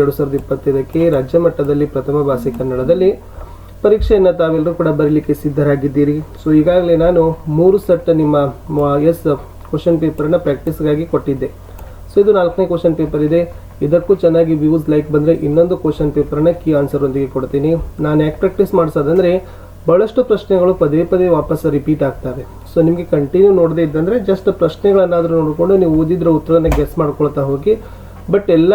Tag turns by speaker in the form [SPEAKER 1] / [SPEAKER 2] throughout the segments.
[SPEAKER 1] ಎರಡು ಸಾವಿರದ ಇಪ್ಪತ್ತೈದಕ್ಕೆ ರಾಜ್ಯ ಮಟ್ಟದಲ್ಲಿ ಪ್ರಥಮ ಭಾಷೆ ಕನ್ನಡದಲ್ಲಿ ಪರೀಕ್ಷೆಯನ್ನು ತಾವೆಲ್ಲರೂ ಕೂಡ ಬರೀಲಿಕ್ಕೆ ಸಿದ್ಧರಾಗಿದ್ದೀರಿ. ಸೊ ಈಗಾಗಲೇ ನಾನು ಮೂರು ಸೆಟ್ ನಿಮ್ಮ ಎಸ್ ಕ್ವಶನ್ ಪೇಪರನ್ನು ಪ್ರಾಕ್ಟೀಸ್ಗಾಗಿ ಕೊಟ್ಟಿದ್ದೆ. ಸೊ ಇದು ನಾಲ್ಕನೇ ಕ್ವಶನ್ ಪೇಪರ್ ಇದೆ. ಇದಕ್ಕೂ ಚೆನ್ನಾಗಿ ವ್ಯೂಸ್ ಲೈಕ್ ಬಂದರೆ ಇನ್ನೊಂದು ಕ್ವಶನ್ ಪೇಪರ್ನ ಕೀ ಆನ್ಸರ್ ಒಂದಿಗೆ ಕೊಡ್ತೀನಿ. ನಾನು ಯಾಕೆ ಪ್ರಾಕ್ಟೀಸ್ ಮಾಡಿಸೋದಂದ್ರೆ ಬಹಳಷ್ಟು ಪ್ರಶ್ನೆಗಳು ಪದೇ ಪದೇ ವಾಪಸ್ ರಿಪೀಟ್ ಆಗ್ತವೆ. ಸೊ ನಿಮಗೆ ಕಂಟಿನ್ಯೂ ನೋಡದೇ ಇದ್ದಂದ್ರೆ ಜಸ್ಟ್ ಪ್ರಶ್ನೆಗಳನ್ನಾದರೂ ನೋಡಿಕೊಂಡು ನೀವು ಓದಿದ್ರ ಉತ್ತರನ ಗೆಸ್ ಮಾಡ್ಕೊಳ್ತಾ ಹೋಗಿ ಬಟ್ ಎಲ್ಲ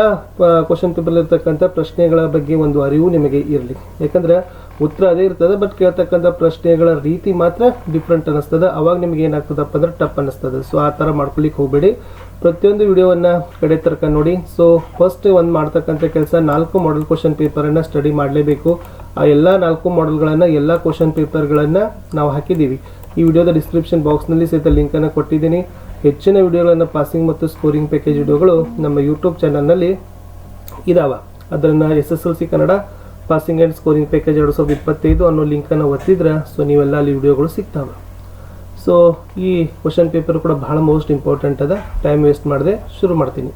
[SPEAKER 1] ಕ್ವಶನ್ ಪೇಪರ್ ಇರ್ತಕ್ಕಂಥ ಪ್ರಶ್ನೆಗಳ ಬಗ್ಗೆ ಒಂದು ಅರಿವು ನಿಮಗೆ ಇರಲಿ. ಯಾಕಂದ್ರೆ ಉತ್ತರ ಅದೇ ಇರ್ತದೆ ಬಟ್ ಕೇಳ್ತಕ್ಕಂಥ ಪ್ರಶ್ನೆಗಳ ರೀತಿ ಮಾತ್ರ ಡಿಫ್ರೆಂಟ್ ಅನ್ನಿಸ್ತದೆ. ಅವಾಗ ನಿಮ್ಗೆ ಏನಾಗ್ತದಪ್ಪ ಅಂದ್ರೆ ಟಪ್ ಅನ್ನಿಸ್ತದೆ. ಸೊ ಆ ಥರ ಮಾಡ್ಕೊಲಿಕ್ಕೆ ಹೋಗಬೇಡಿ. ಪ್ರತಿಯೊಂದು ವಿಡಿಯೋವನ್ನು ಕಡೆ ತನಕ ನೋಡಿ. ಸೊ ಫಸ್ಟ್ ಒಂದು ಮಾಡ್ತಕ್ಕಂಥ ಕೆಲಸ, ನಾಲ್ಕು ಮಾಡೆಲ್ ಕ್ವಶನ್ ಪೇಪರನ್ನು ಸ್ಟಡಿ ಮಾಡಲೇಬೇಕು. ಆ ಎಲ್ಲ ನಾಲ್ಕು ಮಾಡೆಲ್ಗಳನ್ನು ಎಲ್ಲ ಕ್ವಶನ್ ಪೇಪರ್ಗಳನ್ನು ನಾವು ಹಾಕಿದ್ದೀವಿ. ಈ ವಿಡಿಯೋದ ಡಿಸ್ಕ್ರಿಪ್ಷನ್ ಬಾಕ್ಸ್ನಲ್ಲಿ ಸಹಿತ ಲಿಂಕನ್ನು ಕೊಟ್ಟಿದ್ದೀನಿ. ಹೆಚ್ಚಿನ ವಿಡಿಯೋಗಳನ್ನು ಪಾಸಿಂಗ್ ಮತ್ತು ಸ್ಕೋರಿಂಗ್ ಪ್ಯಾಕೇಜ್ ವಿಡಿಯೋಗಳು ನಮ್ಮ ಯೂಟ್ಯೂಬ್ ಚಾನಲ್ನಲ್ಲಿ ಇದಾವೆ. ಅದನ್ನು S S L C Kannada passing and scoring package ಎರಡು ಸಾವಿರದ ಇಪ್ಪತ್ತೈದು ಅನ್ನೋ ಲಿಂಕನ್ನು ಒತ್ತಿದ್ರೆ ಸೊ ನೀವೆಲ್ಲ ಅಲ್ಲಿ ವಿಡಿಯೋಗಳು ಸಿಗ್ತಾವೆ. ಸೊ ಈ ಕ್ವಶನ್ ಪೇಪರ್ ಕೂಡ ಬಹಳ ಮೋಸ್ಟ್ ಇಂಪಾರ್ಟೆಂಟ್ ಅದ. ಟೈಮ್ ವೇಸ್ಟ್ ಮಾಡದೆ ಶುರು ಮಾಡ್ತೀನಿ.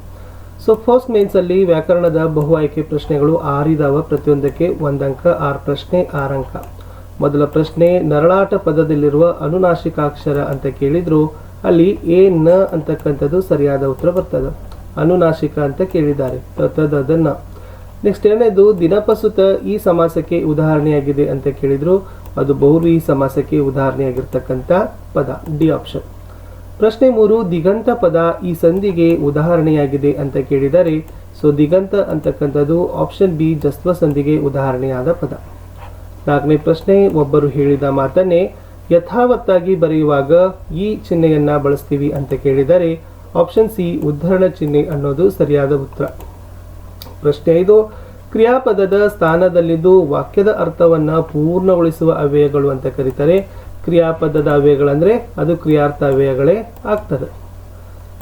[SPEAKER 1] ಸೊ ಫಸ್ಟ್ ಮೇನ್ಸಲ್ಲಿ ವ್ಯಾಕರಣದ ಬಹು ಆಯ್ಕೆ ಪ್ರಶ್ನೆಗಳು ಆರಿದಾವ ಪ್ರತಿಯೊಂದಕ್ಕೆ ಒಂದು ಅಂಕ, ಆರು ಪ್ರಶ್ನೆ, ಆರು ಅಂಕ. ಮೊದಲ ಪ್ರಶ್ನೆ, ನರಳಾಟ ಪದದಲ್ಲಿರುವ ಅನುನಾಶಿಕಾಕ್ಷರ ಅಂತ ಕೇಳಿದ್ರು. ಅಲ್ಲಿ ಎ ನ ಅಂತಕ್ಕಂಥದ್ದು ಸರಿಯಾದ ಉತ್ತರ ಬರ್ತದೆ. ಅನುನಾಶಿಕ ಅಂತ ಕೇಳಿದ್ದಾರೆ. ತದನ್ನ ನೆಕ್ಸ್ಟ್ ಎರಡನೇದು, ದಿನಪಸುತ ಈ ಸಮಾಸಕ್ಕೆ ಉದಾಹರಣೆಯಾಗಿದೆ ಅಂತ ಕೇಳಿದ್ರು. ಅದು ಬಹುವ್ರೀಹಿ ಸಮಾಸಕ್ಕೆ ಉದಾಹರಣೆಯಾಗಿರ್ತಕ್ಕಂಥ ಪದ, ಡಿ ಆಪ್ಷನ್. ಪ್ರಶ್ನೆ ಮೂರು, ದಿಗಂತ ಪದ ಈ ಸಂಧಿಗೆ ಉದಾಹರಣೆಯಾಗಿದೆ ಅಂತ ಕೇಳಿದರೆ, ಸೊ ದಿಗಂತ ಅಂತಕ್ಕಂಥದ್ದು ಆಪ್ಷನ್ ಬಿ ಜಸ್ವ ಸಂಧಿಗೆ ಉದಾಹರಣೆಯಾದ ಪದ. ನಾಲ್ಕನೇ ಪ್ರಶ್ನೆ, ಒಬ್ಬರು ಹೇಳಿದ ಮಾತನ್ನೇ ಯಥಾವತ್ತಾಗಿ ಬರೆಯುವಾಗ ಈ ಚಿಹ್ನೆಯನ್ನು ಬಳಸ್ತೀವಿ ಅಂತ ಕೇಳಿದರೆ ಆಪ್ಷನ್ ಸಿ ಉದ್ಧರಣ ಚಿಹ್ನೆ ಅನ್ನೋದು ಸರಿಯಾದ ಉತ್ತರ. ಪ್ರಶ್ನೆ ಐದು, ಕ್ರಿಯಾಪದದ ಸ್ಥಾನದಲ್ಲಿದ್ದು ವಾಕ್ಯದ ಅರ್ಥವನ್ನ ಪೂರ್ಣಗೊಳಿಸುವ ಅವ್ಯಯಗಳು ಅಂತ ಕರೀತಾರೆ. ಕ್ರಿಯಾಪದದ ಅವ್ಯಯಗಳಂದ್ರೆ ಅದು ಕ್ರಿಯಾರ್ಥ ಅವ್ಯಯಗಳೇ ಆಗ್ತದೆ.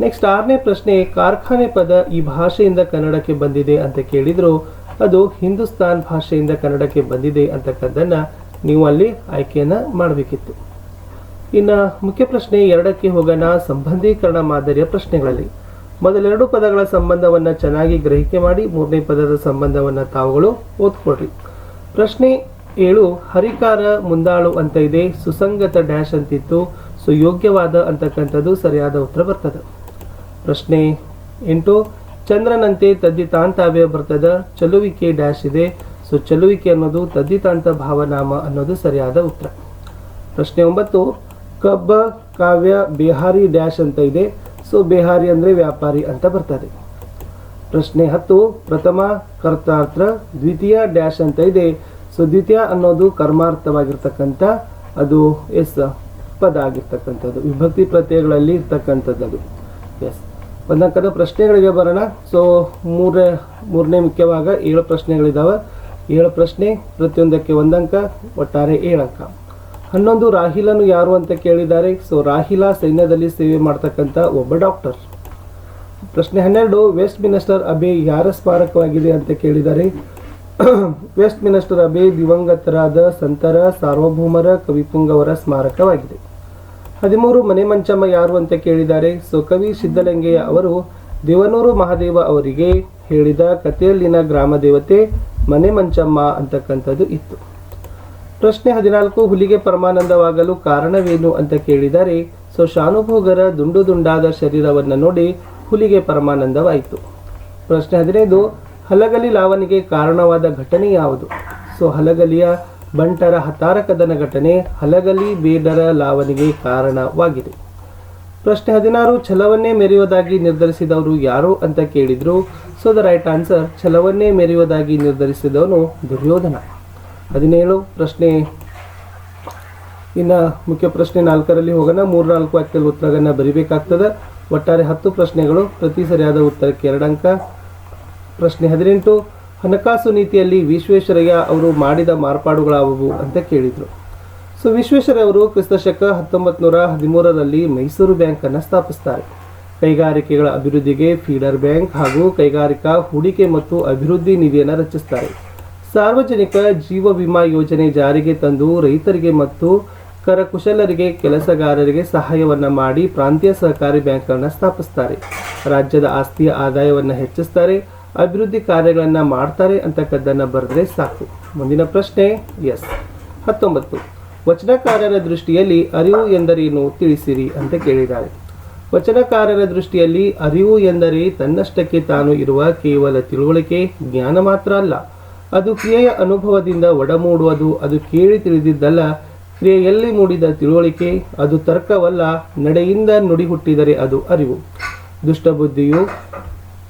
[SPEAKER 1] ನೆಕ್ಸ್ಟ್ ಆರನೇ ಪ್ರಶ್ನೆ, ಕಾರ್ಖಾನೆ ಪದ ಈ ಭಾಷೆಯಿಂದ ಕನ್ನಡಕ್ಕೆ ಬಂದಿದೆ ಅಂತ ಕೇಳಿದ್ರು, ಅದು ಹಿಂದೂಸ್ತಾನ್ ಭಾಷೆಯಿಂದ ಕನ್ನಡಕ್ಕೆ ಬಂದಿದೆ ಅಂತಕ್ಕದ್ದನ್ನ ನೀವು ಅಲ್ಲಿ ಆಯ್ಕೆಯನ್ನು ಮಾಡಬೇಕಿತ್ತು. ಇನ್ನು ಮುಖ್ಯ ಪ್ರಶ್ನೆ ಎರಡಕ್ಕೆ ಹೋಗೋಣ, ಸಂಬಂಧೀಕರಣ ಮಾದರಿಯ ಪ್ರಶ್ನೆಗಳಲ್ಲಿ. ಮೊದಲೆರಡು ಪದಗಳ ಸಂಬಂಧವನ್ನ ಚೆನ್ನಾಗಿ ಗ್ರಹಿಕೆ ಮಾಡಿ, ಮೂರನೇ ಪದದ ಸಂಬಂಧವನ್ನ ತಾವುಗಳು ಓದ್ಕೊಡ್ರಿ ಪ್ರಶ್ನೆ ಏಳು, ಹರಿಕಾರ ಮುಂದಾಳು ಅಂತ ಇದೆ, ಸುಸಂಗತ ಡ್ಯಾಶ್ ಅಂತಿತ್ತು ಸೊ ಯೋಗ್ಯವಾದ ಅಂತಕ್ಕಂಥದ್ದು ಸರಿಯಾದ ಉತ್ತರ ಬರ್ತದೆ. ಪ್ರಶ್ನೆ ಎಂಟು, ಚಂದ್ರನಂತೆ ತದ್ದಿತಾಂತಾವ್ಯ ಬರ್ತದ, ಚಲುವಿಕೆ ಡ್ಯಾಶ್ ಇದೆ ಸೊ ಚಲುವಿಕೆ ಅನ್ನೋದು ತದ್ದಿತಾಂತ ಭಾವನಾಮ ಅನ್ನೋದು ಸರಿಯಾದ ಉತ್ತರ. ಪ್ರಶ್ನೆ ಒಂಬತ್ತು, ಕಬ್ಬ, ಕಾವ್ಯ, ಬಿಹಾರಿ ಡ್ಯಾಶ್ ಅಂತ ಇದೆ. ಸೊ ಬಿಹಾರಿ ಅಂದರೆ ವ್ಯಾಪಾರಿ ಅಂತ ಬರ್ತದೆ. ಪ್ರಶ್ನೆ ಹತ್ತು, ಪ್ರಥಮ ಕರ್ತಾರ್ಥ ದ್ವಿತೀಯ ಡ್ಯಾಶ್ ಅಂತ ಇದೆ. ಸೊ ದ್ವಿತೀಯ ಅನ್ನೋದು ಕರ್ಮಾರ್ಥವಾಗಿರ್ತಕ್ಕಂಥ, ಅದು ಎಸ್ ಪದ ಆಗಿರ್ತಕ್ಕಂಥದ್ದು. ವಿಭಕ್ತಿ ಪ್ರತ್ಯಯಗಳಲ್ಲಿ ಇರ್ತಕ್ಕಂಥದ್ದು ಎಸ್. ಒಂದಂಕದ ಪ್ರಶ್ನೆಗಳಿಗೆ ಬರೋಣ. ಸೊ ಮೂರನೇ ಮೂರನೇ ಮುಖ್ಯವಾಗ ಏಳು ಪ್ರಶ್ನೆಗಳಿದಾವೆ. ಏಳು ಪ್ರಶ್ನೆ, ಪ್ರತಿಯೊಂದಕ್ಕೆ ಒಂದಂಕ, ಒಟ್ಟಾರೆ ಏಳು ಅಂಕ ಹನ್ನೊಂದು ರಾಹಿಲನು ಯಾರು ಅಂತ ಕೇಳಿದ್ದಾರೆ? ಸೊ ರಾಹಿಲ ಸೈನ್ಯದಲ್ಲಿ ಸೇವೆ ಮಾಡ್ತಕ್ಕಂಥ ಒಬ್ಬ ಡಾಕ್ಟರ್. ಪ್ರಶ್ನೆ ಹನ್ನೆರಡು, ವೆಸ್ಟ್ ಮಿನಿಸ್ಟರ್ ಅಬೆ ಯಾರ ಸ್ಮಾರಕವಾಗಿದೆ ಅಂತ ಕೇಳಿದ್ದಾರೆ ವೆಸ್ಟ್ ಮಿನಿಸ್ಟರ್ ಅಬೆ ದಿವಂಗತರಾದ ಸಂತರ ಸಾರ್ವಭೌಮರ ಕವಿಪುಂಗವರ ಸ್ಮಾರಕವಾಗಿದೆ. ಹದಿಮೂರು, ಮನೆ ಮಂಚಮ್ಮ ಯಾರು ಅಂತ ಕೇಳಿದ್ದಾರೆ? ಸೊ ಕವಿ ಸಿದ್ದಲಿಂಗಯ್ಯ ಅವರು ದೇವನೂರು ಮಹಾದೇವ ಅವರಿಗೆ ಹೇಳಿದ ಕಥೆಯಲ್ಲಿನ ಗ್ರಾಮ ದೇವತೆ ಮನೆ ಮಂಚಮ್ಮ ಅಂತಕ್ಕಂಥದ್ದು ಇತ್ತು. ಪ್ರಶ್ನೆ ಹದಿನಾಲ್ಕು, ಹುಲಿಗೆ ಪರಮಾನಂದವಾಗಲು ಕಾರಣವೇನು ಅಂತ ಕೇಳಿದರೆ ಸೊ ಶಾನುಭೋಗರ ದುಂಡು ದುಂಡಾದ ಶರೀರವನ್ನು ನೋಡಿ ಹುಲಿಗೆ ಪರಮಾನಂದವಾಯಿತು. ಪ್ರಶ್ನೆ ಹದಿನೈದು, ಹಲಗಲಿ ಲಾವಣಿಗೆ ಕಾರಣವಾದ ಘಟನೆ ಯಾವುದು? ಸೊ, ಹಲಗಲಿಯ ಬಂಟರ ಹತಾರಕದನ ಘಟನೆ ಹಲಗಲಿ ಬೇಡರ ಲಾವಣಿಗೆ ಕಾರಣವಾಗಿದೆ. ಪ್ರಶ್ನೆ ಹದಿನಾರು, ಛಲವನ್ನೇ ಮೆರೆಯುವುದಾಗಿ ನಿರ್ಧರಿಸಿದವರು ಯಾರು ಅಂತ ಕೇಳಿದ್ರು. ಸೊ ದ ರೈಟ್ ಆನ್ಸರ್ ಛಲವನ್ನೇ ಮೆರೆಯುವುದಾಗಿ ನಿರ್ಧರಿಸಿದವನು ದುರ್ಯೋಧನ. ಹದಿನೇಳು, ಪ್ರಶ್ನೆ. ಇನ್ನು ಮುಖ್ಯ ಪ್ರಶ್ನೆ ನಾಲ್ಕರಲ್ಲಿ ಹೋಗೋಣ. ಮೂರು ನಾಲ್ಕು ವಾಕ್ಯದ ಉತ್ತರಗಳನ್ನು ಬರಿಬೇಕಾಗ್ತದೆ. ಒಟ್ಟಾರೆ ಹತ್ತು ಪ್ರಶ್ನೆಗಳು, ಪ್ರತಿ ಸರಿಯಾದ ಉತ್ತರಕ್ಕೆ ಎರಡು ಅಂಕ. ಪ್ರಶ್ನೆ ಹದಿನೆಂಟು, ಹಣಕಾಸು ನೀತಿಯಲ್ಲಿ ವಿಶ್ವೇಶ್ವರಯ್ಯ ಅವರು ಮಾಡಿದ ಮಾರ್ಪಾಡುಗಳಾವುವು ಅಂತ ಕೇಳಿದರು. ಸೊ ವಿಶ್ವೇಶ್ವರಯ್ಯ ಅವರು ಕ್ರಿಸ್ತಶಕ ಹತ್ತೊಂಬತ್ತು ನೂರ ಹದಿಮೂರರಲ್ಲಿ ಮೈಸೂರು ಬ್ಯಾಂಕನ್ನು ಸ್ಥಾಪಿಸ್ತಾರೆ. ಕೈಗಾರಿಕೆಗಳ ಅಭಿವೃದ್ಧಿಗೆ ಫೀಡರ್ ಬ್ಯಾಂಕ್ ಹಾಗೂ ಕೈಗಾರಿಕಾ ಹೂಡಿಕೆ ಮತ್ತು ಅಭಿವೃದ್ಧಿ ನಿಧಿಯನ್ನು ರಚಿಸ್ತಾರೆ. ಸಾರ್ವಜನಿಕ ಜೀವ ವಿಮಾ ಯೋಜನೆ ಜಾರಿಗೆ ತಂದು ರೈತರಿಗೆ ಮತ್ತು ಕರಕುಶಲರಿಗೆ ಕೆಲಸಗಾರರಿಗೆ ಸಹಾಯವನ್ನು ಮಾಡಿ ಪ್ರಾಂತೀಯ ಸಹಕಾರಿ ಬ್ಯಾಂಕ್ಗಳನ್ನು ಸ್ಥಾಪಿಸ್ತಾರೆ. ರಾಜ್ಯದ ಆಸ್ತಿಯ ಆದಾಯವನ್ನು ಹೆಚ್ಚಿಸ್ತಾರೆ, ಅಭಿವೃದ್ಧಿ ಕಾರ್ಯಗಳನ್ನು ಮಾಡ್ತಾರೆ ಅಂತಕ್ಕದ್ದನ್ನು ಬರೆದ್ರೆ ಸಾಕು. ಮುಂದಿನ ಪ್ರಶ್ನೆ ಎಸ್. ಹತ್ತೊಂಬತ್ತು. ವಚನಕಾರರ ದೃಷ್ಟಿಯಲ್ಲಿ ಅರಿವು ಎಂದರೇನು ತಿಳಿಸಿರಿ ಅಂತ ಕೇಳಿದ್ದಾರೆ. ವಚನಕಾರರ ದೃಷ್ಟಿಯಲ್ಲಿ ಅರಿವು ಎಂದರೆ ತನ್ನಷ್ಟಕ್ಕೆ ತಾನು ಇರುವ ಕೇವಲ ತಿಳುವಳಿಕೆ, ಜ್ಞಾನ ಮಾತ್ರ ಅಲ್ಲ. ಅದು ಕ್ರಿಯೆಯ ಅನುಭವದಿಂದ ಒಡಮೂಡುವುದು, ಅದು ಕೇಳಿ ತಿಳಿದಿದ್ದಲ್ಲ, ಕ್ರಿಯೆಯಲ್ಲಿ ಮೂಡಿದ ತಿಳುವಳಿಕೆ, ಅದು ತರ್ಕವಲ್ಲ, ನಡೆಯಿಂದ ನುಡಿ ಹುಟ್ಟಿದರೆ ಅದು ಅರಿವು. ದುಷ್ಟಬುದ್ಧಿಯು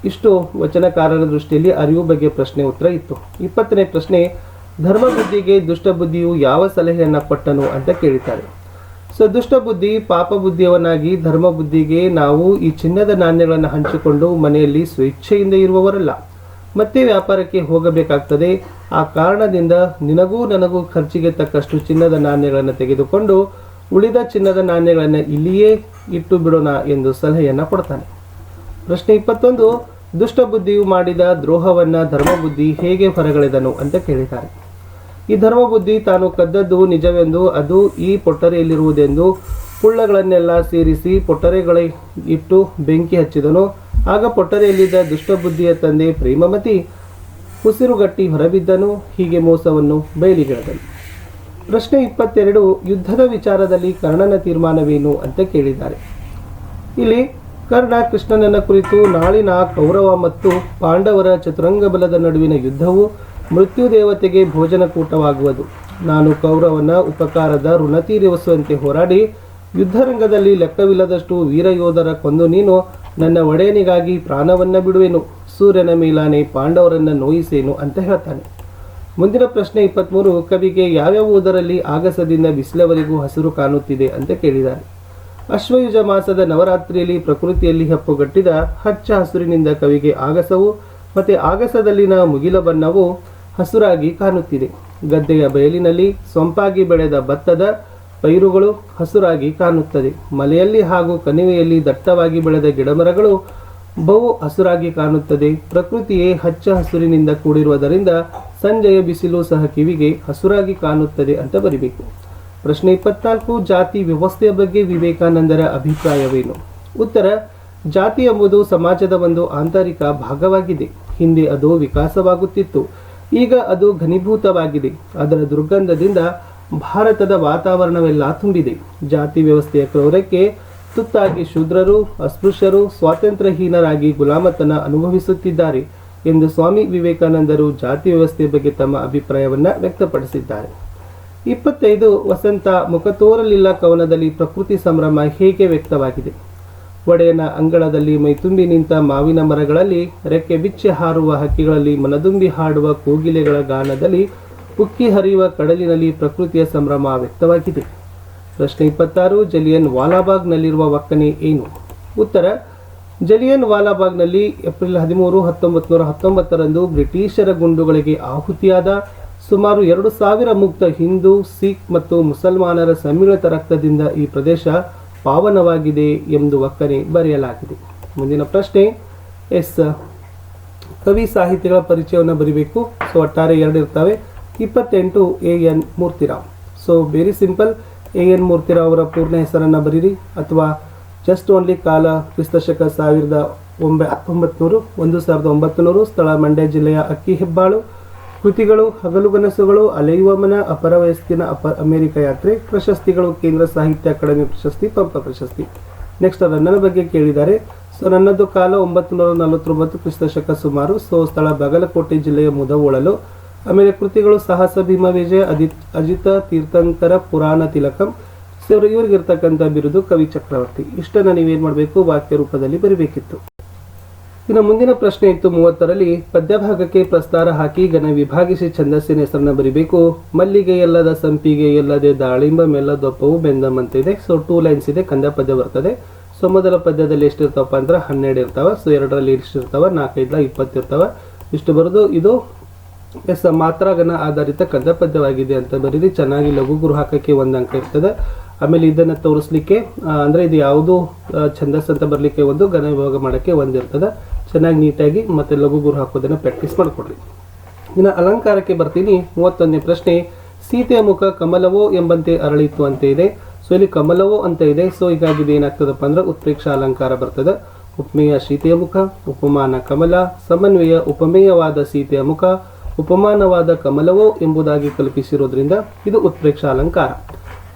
[SPEAKER 1] ಇಷ್ಟು ವಚನಕಾರರ ದೃಷ್ಟಿಯಲ್ಲಿ ಅರಿವು ಬಗ್ಗೆ ಪ್ರಶ್ನೆ ಉತ್ತರ ಇತ್ತು. ಇಪ್ಪತ್ತನೇ ಪ್ರಶ್ನೆ ಧರ್ಮಬುದ್ಧಿಗೆ ದುಷ್ಟಬುದ್ಧಿಯು ಯಾವ ಸಲಹೆಯನ್ನು ಕೊಟ್ಟನು ಅಂತ ಕೇಳಿದ್ದಾರೆ. ಸೊ ದುಷ್ಟಬುದ್ಧಿ ಪಾಪ ಬುದ್ಧಿಯವನಾಗಿ ಧರ್ಮ ಬುದ್ಧಿಗೆ ನಾವು ಈ ಚಿನ್ನದ ನಾಣ್ಯಗಳನ್ನು ಹಂಚಿಕೊಂಡು ಮನೆಯಲ್ಲಿ ಸ್ವೇಚ್ಛೆಯಿಂದ ಇರುವವರಲ್ಲ. ಮತ್ತೆ ವ್ಯಾಪಾರಕ್ಕೆ ಹೋಗಬೇಕಾಗ್ತದೆ. ಆ ಕಾರಣದಿಂದ ನಿನಗೂ ನನಗೂ ಖರ್ಚಿಗೆ ತಕ್ಕಷ್ಟು ಚಿನ್ನದ ನಾಣ್ಯಗಳನ್ನು ತೆಗೆದುಕೊಂಡು ಉಳಿದ ಚಿನ್ನದ ನಾಣ್ಯಗಳನ್ನು ಇಲ್ಲಿಯೇ ಇಟ್ಟು ಬಿಡೋಣ ಎಂದು ಸಲಹೆಯನ್ನು ಕೊಡ್ತಾನೆ. ಪ್ರಶ್ನೆ ಇಪ್ಪತ್ತೊಂದು, ದುಷ್ಟಬುದ್ಧಿಯು ಮಾಡಿದ ದ್ರೋಹವನ್ನ ಧರ್ಮಬುದ್ಧಿ ಹೇಗೆ ಹೊರಗಳೆದನು ಅಂತ ಕೇಳಿದ್ದಾರೆ. ಈ ಧರ್ಮಬುದ್ಧಿ ತಾನು ಕದ್ದದ್ದು ನಿಜವೆಂದು ಅದು ಈ ಪೊಟ್ಟರೆಯಲ್ಲಿರುವುದೆಂದು ಪುಳ್ಳಗಳನ್ನೆಲ್ಲ ಸೇರಿಸಿ ಪೊಟ್ಟರೆಗಳ ಇಟ್ಟು ಬೆಂಕಿ ಹಚ್ಚಿದನು. ಆಗ ಪೊಟ್ಟರೆಯಲ್ಲಿದ್ದ ದುಷ್ಟಬುದ್ಧಿಯ ತಂದೆ ಪ್ರೇಮಮತಿ ಉಸಿರುಗಟ್ಟಿ ಹೊರಬಿದ್ದನು. ಹೀಗೆ ಮೋಸವನ್ನು ಬಯಲಿಗೆಳೆದನು. ಪ್ರಶ್ನೆ ಇಪ್ಪತ್ತೆರಡು, ಯುದ್ಧದ ವಿಚಾರದಲ್ಲಿ ಕರ್ಣನ ತೀರ್ಮಾನವೇನು ಅಂತ ಕೇಳಿದ್ದಾರೆ. ಇಲ್ಲಿ ಕರ್ಣ ಕೃಷ್ಣನನ್ನ ಕುರಿತು ನಾಳಿನ ಕೌರವ ಮತ್ತು ಪಾಂಡವರ ಚತುರಂಗ ಬಲದ ನಡುವಿನ ಯುದ್ಧವು ಮೃತ್ಯು ದೇವತೆಗೆ ಭೋಜನ ಕೂಟವಾಗುವುದು ನಾನು ಕೌರವನ ಉಪಕಾರದ ಋಣ ತೀರಿಸುವಂತೆ ಹೋರಾಡಿ ಯುದ್ಧರಂಗದಲ್ಲಿ ಲೆಕ್ಕವಿಲ್ಲದಷ್ಟು ವೀರಯೋಧರ ಕೊಂದು ನೀನು ನನ್ನ ಒಡೆಯನಿಗಾಗಿ ಪ್ರಾಣವನ್ನ ಬಿಡುವೆನು. ಸೂರ್ಯನ ಮೇಲಾನೆ ಪಾಂಡವರನ್ನ ನೋಯಿಸೇನು ಅಂತ ಹೇಳ್ತಾನೆ. ಮುಂದಿನ ಪ್ರಶ್ನೆ ಇಪ್ಪತ್ತ್ಮೂರು ಕವಿಗೆ ಯಾವ್ಯಾವ ಊದರಲ್ಲಿ ಆಗಸದಿಂದ ಬಿಸಿಲವರೆಗೂ ಹಸಿರು ಕಾಣುತ್ತಿದೆ ಅಂತ ಕೇಳಿದ್ದಾರೆ ಅಶ್ವಯುಜ ಮಾಸದ ನವರಾತ್ರಿಯಲ್ಲಿ ಪ್ರಕೃತಿಯಲ್ಲಿ ಹೆಪ್ಪುಗಟ್ಟಿದ ಹಚ್ಚ ಹಸಿರಿನಿಂದ ಕವಿಗೆ ಆಗಸವು ಮತ್ತೆ ಆಗಸದಲ್ಲಿನ ಮುಗಿಲ ಬಣ್ಣವು ಹಸುರಾಗಿ ಕಾಣುತ್ತಿದೆ. ಗದ್ದೆಯ ಬಯಲಿನಲ್ಲಿ ಸೊಂಪಾಗಿ ಬೆಳೆದ ಭತ್ತದ ಪೈರುಗಳು ಹಸುರಾಗಿ ಕಾಣುತ್ತದೆ. ಮಲೆಯಲ್ಲಿ ಹಾಗೂ ಕಣಿವೆಯಲ್ಲಿ ದಟ್ಟವಾಗಿ ಬೆಳೆದ ಗಿಡಮರಗಳು ಬಹು ಹಸುರಾಗಿ ಕಾಣುತ್ತದೆ. ಪ್ರಕೃತಿಯೇ ಹಚ್ಚ ಹಸುರಿನಿಂದ ಕೂಡಿರುವುದರಿಂದ ಸಂಜೆಯ ಬಿಸಿಲು ಸಹ ಕಿವಿಗೆ ಹಸುರಾಗಿ ಕಾಣುತ್ತದೆ ಅಂತ ಬರಿಬೇಕು. ಪ್ರಶ್ನೆ ಇಪ್ಪತ್ನಾಲ್ಕು, ಜಾತಿ ವ್ಯವಸ್ಥೆಯ ಬಗ್ಗೆ ವಿವೇಕಾನಂದರ ಅಭಿಪ್ರಾಯವೇನು? ಉತ್ತರ, ಜಾತಿ ಎಂಬುದು ಸಮಾಜದ ಒಂದು ಆಂತರಿಕ ಭಾಗವಾಗಿದೆ. ಹಿಂದೆ ಅದು ವಿಕಾಸವಾಗುತ್ತಿತ್ತು. ಈಗ ಅದು ಘನೀಭೂತವಾಗಿದೆ. ಅದರ ದುರ್ಗಂಧದಿಂದ ಭಾರತದ ವಾತಾವರಣವೆಲ್ಲ ತುಂಬಿದೆ. ಜಾತಿ ವ್ಯವಸ್ಥೆಯ ಕ್ರೌರಕ್ಕೆ ತುತ್ತಾಗಿ ಶೂದ್ರರು, ಅಸ್ಪೃಶ್ಯರು, ಸ್ವಾತಂತ್ರ್ಯಹೀನರಾಗಿ ಗುಲಾಮತನ ಅನುಭವಿಸುತ್ತಿದ್ದಾರೆ ಎಂದು ಸ್ವಾಮಿ ವಿವೇಕಾನಂದರು ಜಾತಿ ವ್ಯವಸ್ಥೆಯ ಬಗ್ಗೆ ತಮ್ಮ ಅಭಿಪ್ರಾಯವನ್ನು ವ್ಯಕ್ತಪಡಿಸಿದ್ದಾರೆ. ಇಪ್ಪತ್ತೈದು ವಸಂತ ಮುಖ ತೋರಲಿಲ್ಲ ಕವನದಲ್ಲಿ ಪ್ರಕೃತಿ ಸಂಭ್ರಮ ಹೇಗೆ ವ್ಯಕ್ತವಾಗಿದೆ? ಒಡೆಯನ ಅಂಗಳದಲ್ಲಿ ಮೈತುಂಬಿ ನಿಂತ ಮಾವಿನ ಮರಗಳಲ್ಲಿ ರೆಕ್ಕೆ ಬಿಚ್ಚಿ ಹಾರುವ ಹಕ್ಕಿಗಳಲ್ಲಿ ಮನದುಂಬಿ ಹಾಡುವ ಕೋಗಿಲೆಗಳ ಗಾನದಲ್ಲಿ ಉಕ್ಕಿ ಹರಿಯುವ ಕಡಲಿನಲ್ಲಿ ಪ್ರಕೃತಿಯ ಸಂಭ್ರಮ ವ್ಯಕ್ತವಾಗಿದೆ. ಪ್ರಶ್ನೆ ಇಪ್ಪತ್ತಾರು, ಜಲಿಯನ್ ವಾಲಾಬಾಗ್ನಲ್ಲಿರುವ ಒಕ್ಕನೆ ಏನು? ಉತ್ತರ, ಜಲಿಯನ್ ವಾಲಾಬಾಗ್ನಲ್ಲಿ ಏಪ್ರಿಲ್ ಹದಿಮೂರು ಹತ್ತೊಂಬತ್ತು ನೂರ ಹತ್ತೊಂಬತ್ತರಂದು ಬ್ರಿಟಿಷರ ಗುಂಡುಗಳಿಗೆ ಆಹುತಿಯಾದ ಸುಮಾರು ಎರಡು ಸಾವಿರ ಮುಕ್ತ ಹಿಂದೂ, ಸಿಖ್ ಮತ್ತು ಮುಸಲ್ಮಾನರ ಸಮ್ಮಿಳಿತ ರಕ್ತದಿಂದ ಈ ಪ್ರದೇಶ ಪಾವನವಾಗಿದೆ ಎಂದು ಒಕ್ಕನೆ ಬರೆಯಲಾಗಿದೆ. ಮುಂದಿನ ಪ್ರಶ್ನೆ, ಎಸ್, ಕವಿ ಸಾಹಿತ್ಯಗಳ ಪರಿಚಯವನ್ನು ಬರೀಬೇಕು. ಸೊ, ಒಟ್ಟಾರೆ ಎರಡು ಇರ್ತವೆ. ಇಪ್ಪತ್ತೆಂಟು A N Murthyrao. So very simple A N Murthyrao ಅವರ ಪೂರ್ಣ ಹೆಸರನ್ನು ಬರೀರಿ. ಅಥವಾ ಜಸ್ಟ್ ಓನ್ಲಿ ಕಾಲ ಕ್ರಿಸ್ತಶಕ ಸಾವಿರದ ಒಂಬೈ ಹತ್ತೊಂಬತ್ತು ನೂರು ಒಂದು ಸಾವಿರದ ಒಂಬತ್ತು ನೂರು ಸ್ಥಳ ಮಂಡ್ಯ ಜಿಲ್ಲೆಯ ಅಕ್ಕಿ ಹೆಬ್ಬಾಳು. ಕೃತಿಗಳು ಹಗಲುಗನಸುಗಳು ಅಲೆಯುವ ಮನ, ಅಪರ ವಯಸ್ಸಿನ ಅಪರ ಅಮೆರಿಕ ಯಾತ್ರೆ, ಪ್ರಶಸ್ತಿಗಳು, ಕೇಂದ್ರ ಸಾಹಿತ್ಯ ಅಕಾಡೆಮಿ ಪ್ರಶಸ್ತಿ, ಪಂಪ ಪ್ರಶಸ್ತಿ. ನೆಕ್ಸ್ಟ್ ರನ್ನನ ಬಗ್ಗೆ ಕೇಳಿದ್ದಾರೆ. ಸೊ ನನ್ನದು ಕಾಲ ಒಂಬತ್ತು ನೂರ ನಲವತ್ತೊಂಬತ್ತು ಕ್ರಿಸ್ತಶಕ ಸುಮಾರು. ಸೊ ಸ್ಥಳ ಬಾಗಲಕೋಟೆ ಜಿಲ್ಲೆಯ ಮುದವೋಳಲು. ಆಮೇಲೆ ಕೃತಿಗಳು ಸಾಹಸ, ಭೀಮ, ವಿಜಯ ಅಜಿತ್ ಅಜಿತ, ತೀರ್ಥಂಕರ, ಪುರಾಣ, ತಿಲಕಂ. ಸೊ ಇವ್ರು- ಇವ್ರಿಗಿರ್ತಕ್ಕಂಥ ಬಿರುದು ಕವಿ ಚಕ್ರವರ್ತಿ. ಇಷ್ಟನ್ನು ನೀವೇನು ಮಾಡಬೇಕು? ವಾಕ್ಯ ರೂಪದಲ್ಲಿ ಬರೀಬೇಕಿತ್ತು. ಇನ್ನು ಮುಂದಿನ ಪ್ರಶ್ನೆ ಇತ್ತು ಮೂವತ್ತರಲ್ಲಿ, ಪದ್ಯಭಾಗಕ್ಕೆ ಪ್ರಸ್ತಾರ ಹಾಕಿ ಗಣ ವಿಭಾಗಿಸಿ ಛಂದಸ್ಸಿನ ಹೆಸರನ್ನ ಬರಿಬೇಕು. ಮಲ್ಲಿಗೆ ಎಲ್ಲದ ಸಂಪಿಗೆ ಎಲ್ಲದೆ ದಾಳಿಂಬ ಮೆಲ್ಲದೊಪ್ಪವು ಬೆಂದಮ್ಮಂತಿದೆ ಸೊ ಟೂ ಲೈನ್ಸ್ ಇದೆ, ಕಂದ ಪದ್ಯ ಬರ್ತದೆ. ಸೊ ಮೊದಲ ಪದ್ಯದಲ್ಲಿ ಎಷ್ಟು ಇರ್ತಾವಪ್ಪ ಅಂದ್ರೆ ಹನ್ನೆರಡು ಇರ್ತಾವ. ಸೊ ಎರಡರಲ್ಲಿ ಎಷ್ಟು ಇರ್ತಾವ ನಾಲ್ಕೈದ್ಲ ಇಪ್ಪತ್ತು ಇರ್ತಾವ ಇಷ್ಟು ಬರೋದು ಇದು ಎಸ್ ಘನ ಆಧಾರಿತ ಕಂದ ಪದ್ಯವಾಗಿದೆ ಅಂತ ಬರೀರಿ. ಚೆನ್ನಾಗಿ ಲಘು ಗುರು ಹಾಕಕ್ಕೆ ಒಂದು ಅಂಕ ಇರ್ತದೆ. ಆಮೇಲೆ ಇದನ್ನು ತೋರಿಸ್ಲಿಕ್ಕೆ ಅಂದರೆ ಇದು ಯಾವುದು ಛಂದಸ್ ಅಂತ ಬರಲಿಕ್ಕೆ ಒಂದು, ಘನ ವಿಭಾಗ ಮಾಡೋಕ್ಕೆ ಒಂದು ಇರ್ತದೆ. ಚೆನ್ನಾಗಿ ನೀಟಾಗಿ ಮತ್ತು ಲಘುಗುರು ಗುರು ಹಾಕೋದನ್ನ ಪ್ರಾಕ್ಟೀಸ್ ಮಾಡಿಕೊಡ್ರಿ. ಇನ್ನು ಅಲಂಕಾರಕ್ಕೆ ಬರ್ತೀನಿ. ಮೂವತ್ತೊಂದನೇ ಪ್ರಶ್ನೆ ಸೀತೆಯ ಮುಖ ಕಮಲವೋ ಎಂಬಂತೆ ಅರಳಿತು ಅಂತ ಇದೆ. ಸೊ ಇಲ್ಲಿ ಕಮಲವೋ ಅಂತ ಇದೆ. ಸೊ ಹೀಗಾಗಿ ಏನಾಗ್ತದಪ್ಪ ಅಂದ್ರೆ ಉತ್ಪ್ರೇಕ್ಷಾ ಅಲಂಕಾರ ಬರ್ತದೆ. ಉಪಮೇಯ ಸೀತೆಯ ಮುಖ, ಉಪಮಾನ ಕಮಲ, ಸಮನ್ವಯ ಉಪಮೇಯವಾದ ಸೀತೆಯ ಮುಖ, ಉಪಮಾನವಾದ ಕಮಲವೋ ಎಂಬುದಾಗಿ ಕಲ್ಪಿಸಿರೋದ್ರಿಂದ ಇದು ಉತ್ಪ್ರೇಕ್ಷಾ ಅಲಂಕಾರ.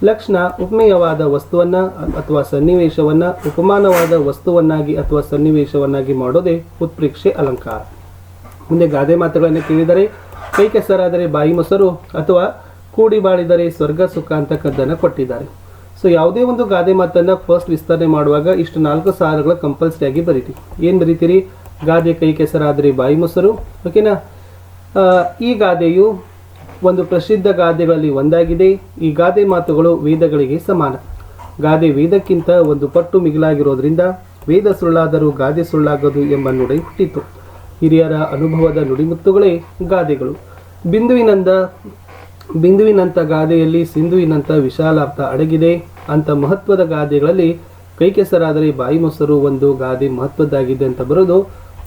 [SPEAKER 1] ಲಕ್ಷಣ ಉಪಮೇಯವಾದ ವಸ್ತುವನ್ನ ಅಥವಾ ಸನ್ನಿವೇಶವನ್ನ ಉಪಮಾನವಾದ ವಸ್ತುವನ್ನಾಗಿ ಅಥವಾ ಸನ್ನಿವೇಶವನ್ನಾಗಿ ಮಾಡೋದೇ ಉತ್ಪ್ರೇಕ್ಷೆ ಅಲಂಕಾರ. ಮುಂದೆ ಗಾದೆ ಮಾತುಗಳನ್ನು ಕೇಳಿದರೆ, ಕೈ ಕೆಸರಾದರೆ ಬಾಯಿ ಮೊಸರು ಅಥವಾ ಕೂಡಿ ಬಾಳಿದರೆ ಸ್ವರ್ಗ ಸುಖ ಅಂತಕ್ಕದ್ದನ್ನು ಕೊಟ್ಟಿದ್ದಾರೆ. ಸೊ ಯಾವುದೇ ಒಂದು ಗಾದೆ ಮಾತನ್ನ ಫಸ್ಟ್ ವಿಸ್ತರಣೆ ಮಾಡುವಾಗ ಇಷ್ಟು ನಾಲ್ಕು ಸಾಲುಗಳು ಕಂಪಲ್ಸರಿ ಆಗಿ ಬರೀರಿ. ಏನು ಬರೀತೀರಿ? ಗಾದೆ ಕೈ ಕೆಸರಾದರೆ ಬಾಯಿ ಮೊಸರು. ಓಕೆನಾ ಈ ಗಾದೆಯು ಒಂದು ಪ್ರಸಿದ್ಧ ಗಾದೆಗಳಲ್ಲಿ ಒಂದಾಗಿದೆ. ಈ ಗಾದೆ ಮಾತುಗಳು ವೇದಗಳಿಗೆ ಸಮಾನ. ಗಾದೆ ವೇದಕ್ಕಿಂತ ಒಂದು ಪಟ್ಟು ಮಿಗಿಲಾಗಿರೋದ್ರಿಂದ ವೇದ ಸುಳ್ಳಾದರೂ ಗಾದೆ ಸುಳ್ಳಾಗದು ಎಂಬ ನುಡಿ ಹುಟ್ಟಿತು ಹಿರಿಯರ ಅನುಭವದ ನುಡಿಮುತ್ತುಗಳೇ ಗಾದೆಗಳು. ಬಿಂದುವಿನಂದ ಬಿಂದುವಿನಂಥ ಗಾದೆಯಲ್ಲಿ ಸಿಂಧುವಿನಂಥ ವಿಶಾಲಾರ್ಥ ಅಡಗಿದೆ. ಅಂತ ಮಹತ್ವದ ಗಾದೆಗಳಲ್ಲಿ ಕೈಕೆಸರಾದರೆ ಬಾಯಿ ಮೊಸರು ಒಂದು ಗಾದೆ ಮಹತ್ವದ್ದಾಗಿದೆ ಅಂತ ಬರೋದು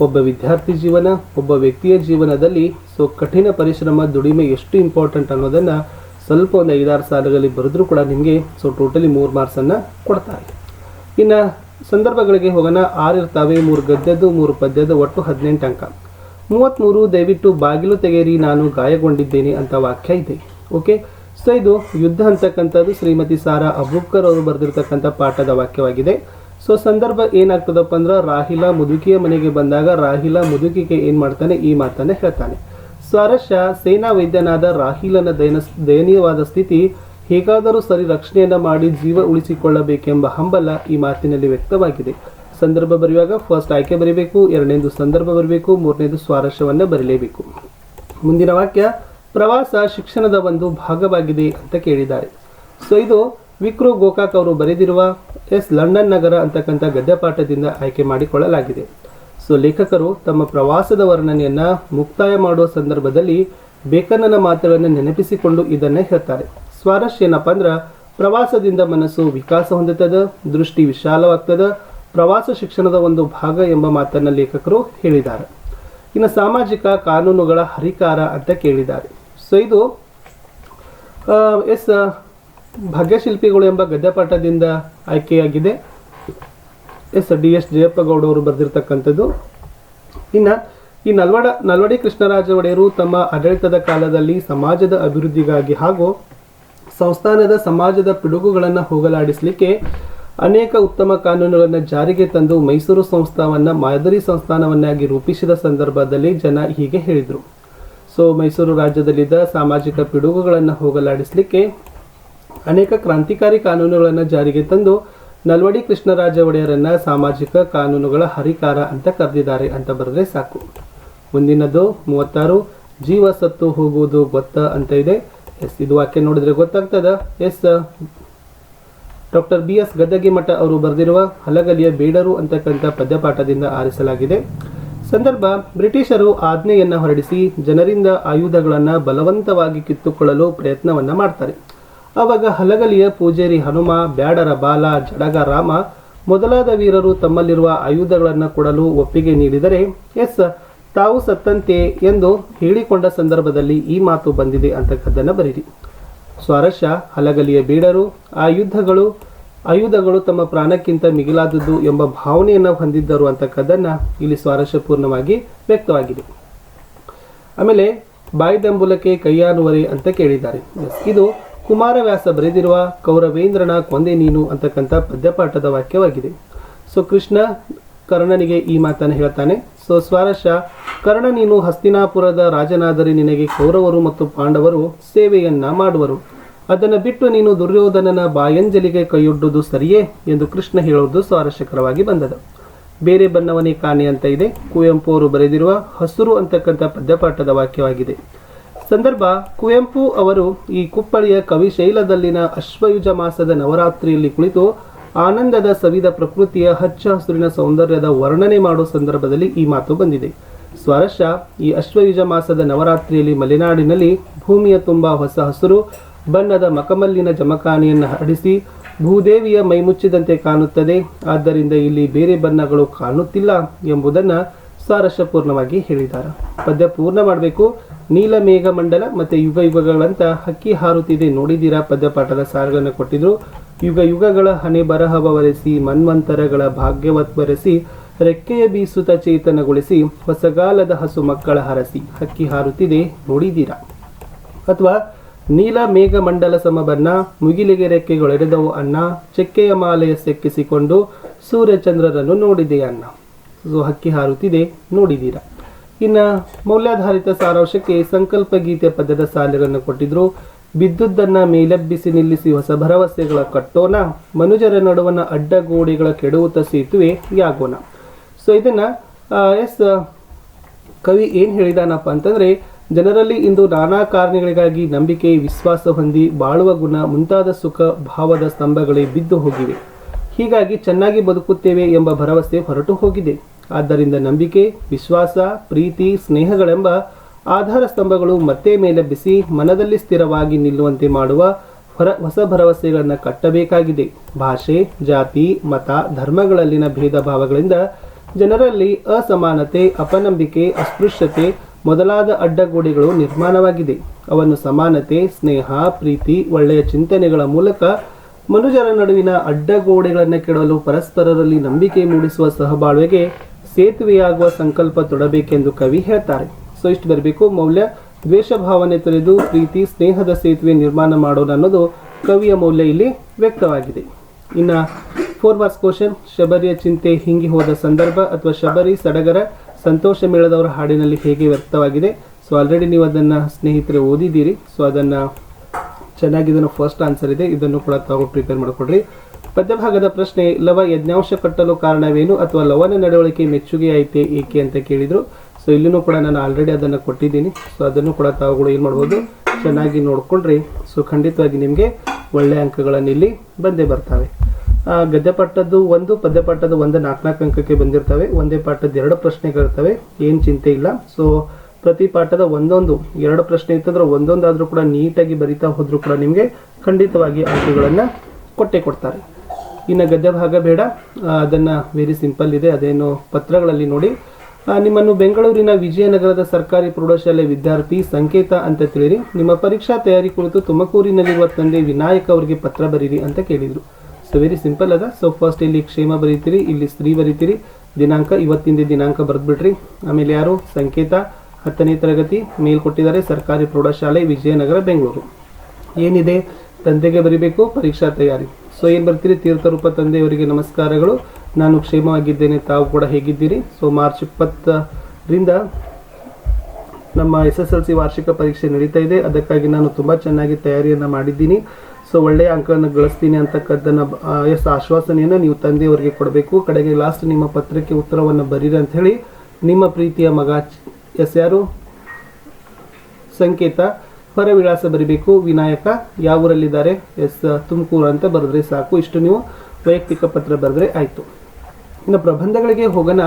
[SPEAKER 1] ಒಬ್ಬ ವಿದ್ಯಾರ್ಥಿ ಜೀವನ, ಒಬ್ಬ ವ್ಯಕ್ತಿಯ ಜೀವನದಲ್ಲಿ ಸೊ ಕಠಿಣ ಪರಿಶ್ರಮ, ದುಡಿಮೆ ಎಷ್ಟು ಇಂಪಾರ್ಟೆಂಟ್ ಅನ್ನೋದನ್ನು ಸ್ವಲ್ಪ ಒಂದು ಐದಾರು ಸಾಲುಗಳಲ್ಲಿ ಬರೆದ್ರೂ ಕೂಡ ನಿಮಗೆ ಸೊ ಟೋಟಲಿ ಮೂರು ಮಾರ್ಕ್ಸನ್ನು ಕೊಡ್ತಾರೆ. ಇನ್ನು ಸಂದರ್ಭಗಳಿಗೆ ಹೋಗೋಣ. ಆರು ಇರ್ತಾವೆ, ಮೂರು ಗದ್ಯದ್ದು ಮೂರು ಪದ್ಯದ್ದು, ಒಟ್ಟು ಹದಿನೆಂಟು ಅಂಕ. ಮೂವತ್ತ್ಮೂರು ದಯವಿಟ್ಟು ಬಾಗಿಲು ತೆಗೆಯಿರಿ, ನಾನು ಗಾಯಗೊಂಡಿದ್ದೇನೆ ಅಂತ ವಾಕ್ಯ ಇದೆ. ಓಕೆ ಸೊ ಇದು ಯುದ್ಧ ಅಂತಕ್ಕಂಥದ್ದು ಶ್ರೀಮತಿ ಸಾರಾ ಅಬೂಬ್ಕರ್ ಅವರು ಬರೆದಿರ್ತಕ್ಕಂಥ ಪಾಠದ ವಾಕ್ಯವಾಗಿದೆ. ಸೊ ಸಂದರ್ಭ ಏನಾಗ್ತದಪ್ಪ ಅಂದ್ರೆ ರಾಹಿಲ ಮುದುಕಿಯ ಮನೆಗೆ ಬಂದಾಗ ರಾಹಿಲ ಮುದುಕಿಗೆ ಏನ್ ಮಾಡ್ತಾನೆ? ಈ ಮಾತನ್ನ ಹೇಳ್ತಾನೆ. ಸ್ವಾರಸ್ಯ ಸೇನಾ ವೈದ್ಯನಾದ ರಾಹಿಲನ ದಯನ ದಯನೀಯವಾದ ಸ್ಥಿತಿ, ಹೇಗಾದರೂ ಸರಿ ರಕ್ಷಣೆಯನ್ನ ಮಾಡಿ ಜೀವ ಉಳಿಸಿಕೊಳ್ಳಬೇಕೆಂಬ ಹಂಬಲ ಈ ಮಾತಿನಲ್ಲಿ ವ್ಯಕ್ತವಾಗಿದೆ. ಸಂದರ್ಭ ಬರೆಯುವಾಗ ಫಸ್ಟ್ ಆಯ್ಕೆ ಬರೀಬೇಕು, ಎರಡನೇದು ಸಂದರ್ಭ ಬರಬೇಕು, ಮೂರನೇದು ಸ್ವಾರಸ್ಯವನ್ನ ಬರೀಲೇಬೇಕು. ಮುಂದಿನ ವಾಕ್ಯ, ಪ್ರವಾಸ ಶಿಕ್ಷಣದ ಒಂದು ಭಾಗವಾಗಿದೆ ಅಂತ ಕೇಳಿದ್ದಾರೆ. ಸೊ ಇದು ವಿಕ್ರು ಗೋಕಾಕ್ ಅವರು ಬರೆದಿರುವ ಎಸ್ ಲಂಡನ್ ನಗರ ಅಂತಕ್ಕಂಥ ಗದ್ಯಪಾಠದಿಂದ ಆಯ್ಕೆ ಮಾಡಿಕೊಳ್ಳಲಾಗಿದೆ. ಸೊ ಲೇಖಕರು ತಮ್ಮ ಪ್ರವಾಸದ ವರ್ಣನೆಯನ್ನು ಮುಕ್ತಾಯ ಮಾಡುವ ಸಂದರ್ಭದಲ್ಲಿ ಬೇಕನ್ನನ ಮಾತುಗಳನ್ನು ನೆನಪಿಸಿಕೊಂಡು ಇದನ್ನೇ ಹೇಳ್ತಾರೆ. ಸ್ವಾರಸ್ಯ ಏನಪ್ಪ ಅಂದ್ರೆ ಪ್ರವಾಸದಿಂದ ಮನಸ್ಸು ವಿಕಾಸ ಹೊಂದುತ್ತದೆ, ದೃಷ್ಟಿ ವಿಶಾಲವಾಗ್ತದ, ಪ್ರವಾಸ ಶಿಕ್ಷಣದ ಒಂದು ಭಾಗ ಎಂಬ ಮಾತನ್ನ ಲೇಖಕರು ಹೇಳಿದ್ದಾರೆ. ಇನ್ನು ಸಾಮಾಜಿಕ ಕಾನೂನುಗಳ ಹರಿಕಾರ ಅಂತ ಕೇಳಿದ್ದಾರೆ. ಸೊ ಇದು ಎಸ್ ಭಾಗ್ಯಶಿಲ್ಪಿಗಳು ಎಂಬ ಗದ್ಯಪಾಠದಿಂದ ಆಯ್ಕೆಯಾಗಿದೆ. ಎಸ್. ಡಿ. ಎಸ್. ಜಯಪ್ಪ ಬರೆದಿರ್ತಕ್ಕಂಥದ್ದು. ಇನ್ನು ಈ ನಲ್ವಡ, ನಲ್ವಡಿ ಕೃಷ್ಣರಾಜ ಒಡೆಯರು ತಮ್ಮ ಆಡಳಿತದ ಕಾಲದಲ್ಲಿ ಸಮಾಜದ ಅಭಿವೃದ್ಧಿಗಾಗಿ ಹಾಗೂ ಸಂಸ್ಥಾನದ ಸಮಾಜದ ಪಿಡುಗುಗಳನ್ನು ಹೋಗಲಾಡಿಸಲಿಕ್ಕೆ ಅನೇಕ ಉತ್ತಮ ಕಾನೂನುಗಳನ್ನು ಜಾರಿಗೆ ತಂದು ಮೈಸೂರು ಸಂಸ್ಥಾನವನ್ನು ಮಾದರಿ ಸಂಸ್ಥಾನವನ್ನಾಗಿ ರೂಪಿಸಿದ ಸಂದರ್ಭದಲ್ಲಿ ಜನ ಹೀಗೆ ಹೇಳಿದರು. ಸೊ ಮೈಸೂರು ರಾಜ್ಯದಲ್ಲಿದ್ದ ಸಾಮಾಜಿಕ ಪಿಡುಗುಗಳನ್ನು ಹೋಗಲಾಡಿಸಲಿಕ್ಕೆ ಅನೇಕ ಕ್ರಾಂತಿಕಾರಿ ಕಾನೂನುಗಳನ್ನು ಜಾರಿಗೆ ತಂದು ನಲ್ವಡಿ ಕೃಷ್ಣರಾಜ ಒಡೆಯರನ್ನು ಸಾಮಾಜಿಕ ಕಾನೂನುಗಳ ಹರಿಕಾರ ಅಂತ ಕರೆದಿದ್ದಾರೆ ಅಂತ ಬರೆದ್ರೆ ಸಾಕು. ಮುಂದಿನದು ಮೂವತ್ತಾರು, ಜೀವ ಸತ್ತು ಹೋಗುವುದು ಗೊತ್ತ ಅಂತ ಇದೆ. ಎಸ್, ಇದು ವಾಕ್ಯ ನೋಡಿದ್ರೆ ಗೊತ್ತಾಗ್ತದ. S doctor B S Gaddagi ಅವರು ಬರೆದಿರುವ ಹಲಗಲಿಯ ಬೇಡರು ಅಂತಕ್ಕಂಥ ಪದ್ಯಪಾಠದಿಂದ ಆರಿಸಲಾಗಿದೆ. ಸಂದರ್ಭ, ಬ್ರಿಟಿಷರು ಆಜ್ಞೆಯನ್ನು ಹೊರಡಿಸಿ ಜನರಿಂದ ಆಯುಧಗಳನ್ನು ಬಲವಂತವಾಗಿ ಕಿತ್ತುಕೊಳ್ಳಲು ಪ್ರಯತ್ನವನ್ನ ಮಾಡ್ತಾರೆ. ಆವಾಗ ಹಲಗಲಿಯ ಪೂಜಾರಿ ಹನುಮ, ಬ್ಯಾಡರ ಬಾಲ, ಜಡಗ ರಾಮ ಮೊದಲಾದ ವೀರರು ತಮ್ಮಲ್ಲಿರುವ ಆಯುಧಗಳನ್ನು ಕೊಡಲು ಒಪ್ಪಿಗೆ ನೀಡಿದರೆ, ಎಸ್, ತಾವು ಸತ್ತಂತೆ ಎಂದು ಹೇಳಿಕೊಂಡ ಸಂದರ್ಭದಲ್ಲಿ ಈ ಮಾತು ಬಂದಿದೆ ಅಂತಕ್ಕದ್ದನ್ನು ಬರೀರಿ. ಸ್ವಾರಸ್ಯ, ಹಲಗಲಿಯ ಬೀಡರು ಆ ಯುದ್ಧಗಳು ಆಯುಧಗಳು ತಮ್ಮ ಪ್ರಾಣಕ್ಕಿಂತ ಮಿಗಿಲಾದದ್ದು ಎಂಬ ಭಾವನೆಯನ್ನು ಹೊಂದಿದ್ದರು ಅಂತಕ್ಕದ್ದನ್ನು ಇಲ್ಲಿ ಸ್ವಾರಸ್ಯಪೂರ್ಣವಾಗಿ ವ್ಯಕ್ತವಾಗಿದೆ. ಆಮೇಲೆ ಬಾಯ್ದಂಬುಲಕ್ಕೆ ಕೈಯಾನುವರೆ ಅಂತ ಕೇಳಿದ್ದಾರೆ. ಇದು ಕುಮಾರವ್ಯಾಸ ಬರೆದಿರುವ ಕೌರವೇಂದ್ರನ ಕೊಂದೆ ನೀನು ಅಂತಕ್ಕಂಥ ಪದ್ಯಪಾಠದ ವಾಕ್ಯವಾಗಿದೆ. ಸೊ ಕೃಷ್ಣ ಕರ್ಣನಿಗೆ ಈ ಮಾತನ್ನು ಹೇಳ್ತಾನೆ. ಸೊ ಸ್ವಾರಶ ಕರ್ಣ ನೀನು ಹಸ್ತಿನಾಪುರದ ರಾಜನಾದರೆ ನಿನಗೆ ಕೌರವರು ಮತ್ತು ಪಾಂಡವರು ಸೇವೆಯನ್ನ ಮಾಡುವರು. ಅದನ್ನು ಬಿಟ್ಟು ನೀನು ದುರ್ಯೋಧನನ ಬಾಯಂಜಲಿಗೆ ಕೈಯೊಡ್ಡುವುದು ಸರಿಯೇ ಎಂದು ಕೃಷ್ಣ ಹೇಳುವುದು ಸ್ವಾರಸ್ಯಕರವಾಗಿ ಬಂದದು. ಬೇರೆ ಬಣ್ಣವನೇ ಕಾಣೆ ಅಂತ ಇದೆ. ಕುವೆಂಪು ಅವರು ಬರೆದಿರುವ ಹಸುರು ಅಂತಕ್ಕಂಥ ಪದ್ಯಪಾಠದ ವಾಕ್ಯವಾಗಿದೆ. ಸಂದರ್ಭ, ಕುವೆಂಪು ಅವರು ಈ ಕುಪ್ಪಳಿಯ ಕವಿಶೈಲದಲ್ಲಿನ ಅಶ್ವಯುಜ ಮಾಸದ ನವರಾತ್ರಿಯಲ್ಲಿ ಕುಳಿತು ಆನಂದದ ಸವಿದ ಪ್ರಕೃತಿಯ ಹಚ್ಚ ಹಸುರಿನ ಸೌಂದರ್ಯದ ವರ್ಣನೆ ಮಾಡುವ ಸಂದರ್ಭದಲ್ಲಿ ಈ ಮಾತು ಬಂದಿದೆ. ಸ್ವರಶ ಈ ಅಶ್ವಯುಜ ಮಾಸದ ನವರಾತ್ರಿಯಲ್ಲಿ ಮಲೆನಾಡಿನಲ್ಲಿ ಭೂಮಿಯ ತುಂಬ ಹೊಸ ಹಸುರು, ಬಣ್ಣದ ಮಕಮಲ್ಲಿನ ಜಮಖಾನೆಯನ್ನು ಹರಡಿಸಿ ಭೂದೇವಿಯ ಮೈಮುಚ್ಚಿದಂತೆ ಕಾಣುತ್ತದೆ. ಆದ್ದರಿಂದ ಇಲ್ಲಿ ಬೇರೆ ಬಣ್ಣಗಳು ಕಾಣುತ್ತಿಲ್ಲ ಎಂಬುದನ್ನು ಸ್ವಾರಸ್ಯಪೂರ್ಣವಾಗಿ ಹೇಳಿದ್ದಾರೆ. ಪದ್ಯ ಪೂರ್ಣ ಮಾಡಬೇಕು. ನೀಲಮೇಘ ಮಂಡಲ ಮತ್ತೆ ಯುಗ ಯುಗಗಳಂತ ಹಕ್ಕಿ ಹಾರುತ್ತಿದೆ ಪದ್ಯ ಪಾಠದ ಸಾರಗಳನ್ನು ಕೊಟ್ಟಿದ್ರು. ಯುಗ ಯುಗಗಳ ಹಣೆ ಬರಹವ ಬರೆಸಿ ಮನ್ವಂತರಗಳ ಭಾಗ್ಯವತ್ ಬರೆಸಿ, ರೆಕ್ಕೆಯ ಬೀಸುತ ಚೇತನಗೊಳಿಸಿ, ಹೊಸಗಾಲದ ಹಸು ಮಕ್ಕಳ ಹರಸಿ ಹಕ್ಕಿ ಹಾರುತ್ತಿದೆ ನೋಡಿದ್ದೀರಾ. ಅಥವಾ ನೀಲ ಮೇಘ ಮಂಡಲ ಸಮಬನ್ನ ಮುಗಿಲಿಗೆ ರೆಕ್ಕೆಗಳೆಡೆದವು ಅಣ್ಣ, ಚೆಕ್ಕೆಯ ಮಾಲೆಯ ಸೆಕ್ಕಿಸಿಕೊಂಡು ಸೂರ್ಯಚಂದ್ರರನ್ನು ನೋಡಿದೆ ಸೊ ಹಕ್ಕಿ ಹಾರುತ್ತಿದೆ. ನೋಡಿದ್ದೀರಾ? ಇನ್ನು ಮೌಲ್ಯಾಧಾರಿತ ಸಾರಾಂಶಕ್ಕೆ ಸಂಕಲ್ಪ ಗೀತೆ ಪದ್ಯದ ಸಾಲುಗಳನ್ನು ಕೊಟ್ಟಿದ್ರು. ಬಿದ್ದುದನ್ನು ಮೇಲೆಬ್ಬಿಸಿ ನಿಲ್ಲಿಸಿ ಹೊಸ ಭರವಸೆಗಳ ಕಟ್ಟೋಣ. ಮನುಜರ ನಡುವನ ಅಡ್ಡಗೋಡೆಗಳ ಕೆಡುವುತ ಸೇತುವೆ ಯಾಗೋಣ. ಸೊ ಇದನ್ನು ಎಸ್, ಕವಿ ಏನು ಹೇಳಿದಾನಪ್ಪ ಅಂತಂದ್ರೆ, ಜನರಲ್ಲಿ ಇಂದು ನಾನಾ ಕಾರಣಗಳಿಗಾಗಿ ನಂಬಿಕೆ, ವಿಶ್ವಾಸ ಹೊಂದಿ ಬಾಳುವ ಗುಣ, ಮುಂತಾದ ಸುಖ, ಭಾವದ ಸ್ತಂಭಗಳೇ ಬಿದ್ದು ಹೋಗಿವೆ. ಹೀಗಾಗಿ ಚೆನ್ನಾಗಿ ಬದುಕುತ್ತೇವೆ ಎಂಬ ಭರವಸೆ ಹೊರಟು ಹೋಗಿದೆ. ಆದ್ದರಿಂದ ನಂಬಿಕೆ, ವಿಶ್ವಾಸ, ಪ್ರೀತಿ, ಸ್ನೇಹಗಳೆಂಬ ಆಧಾರ ಸ್ತಂಭಗಳು ಮತ್ತೆ ಮೇಲೆಬ್ಬಿಸಿ ಮನದಲ್ಲಿ ಸ್ಥಿರವಾಗಿ ನಿಲ್ಲುವಂತೆ ಮಾಡುವ ಹೊರ ಹೊಸ ಭರವಸೆಗಳನ್ನು ಕಟ್ಟಬೇಕಾಗಿದೆ. ಭಾಷೆ, ಜಾತಿ, ಮತ, ಧರ್ಮಗಳಲ್ಲಿನ ಭೇದ ಭಾವಗಳಿಂದ ಜನರಲ್ಲಿ ಅಸಮಾನತೆ, ಅಪನಂಬಿಕೆ, ಅಸ್ಪೃಶ್ಯತೆ ಮೊದಲಾದ ಅಡ್ಡಗೋಡೆಗಳು ನಿರ್ಮಾಣವಾಗಿದೆ. ಅವನ್ನು ಸಮಾನತೆ, ಸ್ನೇಹ, ಪ್ರೀತಿ, ಒಳ್ಳೆಯ ಚಿಂತನೆಗಳ ಮೂಲಕ ಮನುಜರ ನಡುವಿನ ಅಡ್ಡಗೋಡೆಗಳನ್ನು ಕೆಡವಲು ಪರಸ್ಪರರಲ್ಲಿ ನಂಬಿಕೆ ಮೂಡಿಸುವ ಸಹಬಾಳ್ವೆಗೆ ಸೇತುವೆಯಾಗುವ ಸಂಕಲ್ಪ ತೊಡಬೇಕೆಂದು ಕವಿ ಹೇಳ್ತಾರೆ. ಸೊ, ಇಷ್ಟು ಬರಬೇಕು. ಮೌಲ್ಯ ದ್ವೇಷ ಭಾವನೆ ತೊರೆದು ಪ್ರೀತಿ, ಸ್ನೇಹದ ಸೇತುವೆ ನಿರ್ಮಾಣ ಮಾಡೋಣ ಅನ್ನೋದು ಕವಿಯ ಮೌಲ್ಯ ಇಲ್ಲಿ ವ್ಯಕ್ತವಾಗಿದೆ. ಇನ್ನು ಫೋರ್ ಮಾರ್ಕ್ಸ್ ಕ್ವಶನ್ ಶಬರಿಯ ಚಿಂತೆ ಹಿಂಗಿ ಹೋದ ಸಂದರ್ಭ ಅಥವಾ ಶಬರಿ, ಸಡಗರ, ಸಂತೋಷ ಮೇಳದವರ ಹಾಡಿನಲ್ಲಿ ಹೇಗೆ ವ್ಯಕ್ತವಾಗಿದೆ? ಸೊ ಆಲ್ರೆಡಿ ನೀವು ಅದನ್ನು ಸ್ನೇಹಿತರೆ ಓದಿದ್ದೀರಿ. ಸೊ, ಅದನ್ನು ಚೆನ್ನಾಗಿ ಇದನ್ನು ಫಸ್ಟ್ ಆನ್ಸರ್ ಇದೆ. ಇದನ್ನು ಕೂಡ ತಾವು ಪ್ರಿಪೇರ್ ಮಾಡಿಕೊಡ್ರಿ. ಪದ್ಯಭಾಗದ ಪ್ರಶ್ನೆ, ಲವ ಯಜ್ಞಾಂಶ ಕಟ್ಟಲು ಕಾರಣವೇನು ಅಥವಾ ಲವನ ನಡವಳಿಕೆ ಮೆಚ್ಚುಗೆ ಐತೆ ಏಕೆ ಅಂತ ಕೇಳಿದ್ರು. ಸೊ ಇಲ್ಲಿನೂ ಕೂಡ ನಾನು ಆಲ್ರೆಡಿ ಅದನ್ನು ಕೊಟ್ಟಿದ್ದೀನಿ. ಸೊ ಅದನ್ನು ಕೂಡ ತಾವುಗಳು ಏನು ಮಾಡ್ಬೋದು, ಚೆನ್ನಾಗಿ ನೋಡಿಕೊಂಡ್ರಿ. ಸೊ ಖಂಡಿತವಾಗಿ ನಿಮಗೆ ಒಳ್ಳೆಯ ಅಂಕಗಳನ್ನು ಇಲ್ಲಿ ಬಂದೇ ಬರ್ತವೆ. ಗದ್ಯಪಾಠದ್ದು ಒಂದು ಪದ್ಯಪಾಠದ ಒಂದು ನಾಲ್ಕು ನಾಲ್ಕು ಅಂಕಕ್ಕೆ ಬಂದಿರ್ತವೆ. ಒಂದೇ ಪಾಠದ ಎರಡು ಪ್ರಶ್ನೆಗಳಿರ್ತವೆ ಏನು ಚಿಂತೆ ಇಲ್ಲ. ಸೊ ಪ್ರತಿ ಪಾಠದ ಒಂದೊಂದು, ಎರಡು ಪ್ರಶ್ನೆ ಇತ್ತಂದ್ರೆ ಒಂದೊಂದಾದರೂ ಕೂಡ ನೀಟಾಗಿ ಬರಿತಾ ಹೋದರೂ ಕೂಡ ನಿಮಗೆ ಖಂಡಿತವಾಗಿ ಅಂಕಗಳನ್ನು ಕೊಟ್ಟೆ ಕೊಡ್ತಾರೆ. ಇನ್ನು ಗದ್ಯ ಭಾಗ ಬೇಡ. ಅದನ್ನು ವೆರಿ ಸಿಂಪಲ್ ಇದೆ. ಅದೇನು ಪತ್ರಗಳಲ್ಲಿ ನೋಡಿ. ನಿಮ್ಮನ್ನು ಬೆಂಗಳೂರಿನ ವಿಜಯನಗರದ ಸರ್ಕಾರಿ ಪ್ರೌಢಶಾಲೆ ವಿದ್ಯಾರ್ಥಿ ಸಂಕೇತ ಅಂತ ತಿಳಿರಿ. ನಿಮ್ಮ ಪರೀಕ್ಷಾ ತಯಾರಿ ಕುರಿತು ತುಮಕೂರಿನಲ್ಲಿರುವ ತಂದೆ ವಿನಾಯಕ್ ಅವರಿಗೆ ಪತ್ರ ಬರೀರಿ ಅಂತ ಕೇಳಿದರು. ಸೊ ವೆರಿ ಸಿಂಪಲ್ ಅದ. ಸೊ ಫಸ್ಟ್ ಇಲ್ಲಿ ಕ್ಷೇಮ ಬರೀತೀರಿ, ಇಲ್ಲಿ ಸ್ತ್ರೀ ಬರೀತೀರಿ. ದಿನಾಂಕ, ಇವತ್ತಿಂದ ದಿನಾಂಕ ಬರೆದ್ಬಿಟ್ರಿ. ಆಮೇಲೆ ಯಾರು? ಸಂಕೇತ. ಹತ್ತನೇ ತರಗತಿ ಮೇಲ್ ಕೊಟ್ಟಿದ್ದಾರೆ ಸರ್ಕಾರಿ ಪ್ರೌಢಶಾಲೆ ವಿಜಯನಗರ, ಬೆಂಗಳೂರು. ಏನಿದೆ? ತಂದೆಗೆ ಬರೀಬೇಕು, ಪರೀಕ್ಷಾ ತಯಾರಿ. ಸೊ ಏನು ಬರ್ತೀರಿ, ತೀರ್ಥರೂಪ ತಂದೆಯವರಿಗೆ ನಮಸ್ಕಾರಗಳು. ನಾನು ಕ್ಷೇಮವಾಗಿದ್ದೇನೆ, ತಾವು ಕೂಡ ಹೇಗಿದ್ದೀರಿ? ಸೊ ಮಾರ್ಚ್ ಇಪ್ಪತ್ತರಿಂದ ನಮ್ಮ ಎಸ್ ಎಸ್ ಎಲ್ ಸಿ ವಾರ್ಷಿಕ ಪರೀಕ್ಷೆ ನಡೀತಾ ಇದೆ. ಅದಕ್ಕಾಗಿ ನಾನು ತುಂಬ ಚೆನ್ನಾಗಿ ತಯಾರಿಯನ್ನು ಮಾಡಿದ್ದೀನಿ. ಸೊ ಒಳ್ಳೆಯ ಅಂಕವನ್ನು ಗಳಿಸ್ತೀನಿ ಅಂತಕ್ಕದ್ದನ್ನು ಎಸ್, ಆಶ್ವಾಸನೆಯನ್ನು ನೀವು ತಂದೆಯವರಿಗೆ ಕೊಡಬೇಕು. ಕಡೆಗೆ ಲಾಸ್ಟ್ ನಿಮ್ಮ ಪತ್ರಕ್ಕೆ ಉತ್ತರವನ್ನು ಬರೀರಿ ಅಂತ ಹೇಳಿ, ನಿಮ್ಮ ಪ್ರೀತಿಯ ಮಗ ಎಸ್ ಯಾರು? ಸಂಕೇತ. ಹೊರ ವಿಳಾಸ ಬರಿಬೇಕು. ವಿನಾಯಕ ಯಾವ ಊರಲ್ಲಿದ್ದಾರೆ ಎಸ್, ತುಮಕೂರು ಅಂತ ಬರೆದ್ರೆ ಸಾಕು. ಇಷ್ಟು ನೀವು ವೈಯಕ್ತಿಕ ಪತ್ರ ಬರೆದ್ರೆ ಆಯಿತು. ಇನ್ನು ಪ್ರಬಂಧಗಳಿಗೆ ಹೋಗೋಣ.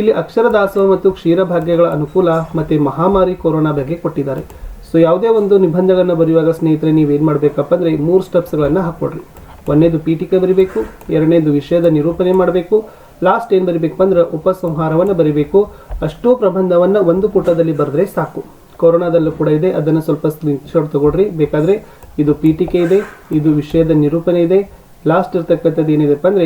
[SPEAKER 1] ಇಲ್ಲಿ ಅಕ್ಷರ ದಾಸೋಹ ಮತ್ತು ಕ್ಷೀರಭಾಗ್ಯಗಳ ಅನುಕೂಲ ಮತ್ತು ಮಹಾಮಾರಿ ಕೊರೋನಾ ಬಗ್ಗೆ ಕೊಟ್ಟಿದ್ದಾರೆ. ಸೊ ಯಾವುದೇ ಒಂದು ನಿಬಂಧಗಳನ್ನು ಬರೆಯುವಾಗ ಸ್ನೇಹಿತರೆ, ನೀವೇನು ಮಾಡಬೇಕಪ್ಪ ಅಂದರೆ ಮೂರು ಸ್ಟೆಪ್ಸ್ಗಳನ್ನು ಹಾಕ್ಕೊಡ್ರಿ. ಒಂದನೇದು ಪೀಠಿಕೆ ಬರೀಬೇಕು, ಎರಡನೇದು ವಿಷಯದ ನಿರೂಪಣೆ ಮಾಡಬೇಕು, ಲಾಸ್ಟ್ ಏನು ಬರಿಬೇಕು ಅಂದ್ರೆ ಉಪಸಂಹಾರವನ್ನು ಬರಿಬೇಕು. ಅಷ್ಟೂ ಪ್ರಬಂಧವನ್ನು ಒಂದು ಪುಟದಲ್ಲಿ ಬರೆದ್ರೆ ಸಾಕು. ಕೊರೋನಾದಲ್ಲೂ ಕೂಡ ಇದೆ. ಅದನ್ನು ಸ್ವಲ್ಪ ಸ್ಕ್ರೀನ್ಶಾಟ್ ತಗೊಳ್ರಿ. ಬೇಕಾದರೆ ಇದು ಪೀಠಿಕೆ ಇದೆ, ಇದು ವಿಷಯದ ನಿರೂಪಣೆ ಇದೆ. ಲಾಸ್ಟ್ ಇರ್ತಕ್ಕಂಥದ್ದು ಏನಿದೆಪ್ಪ ಅಂದರೆ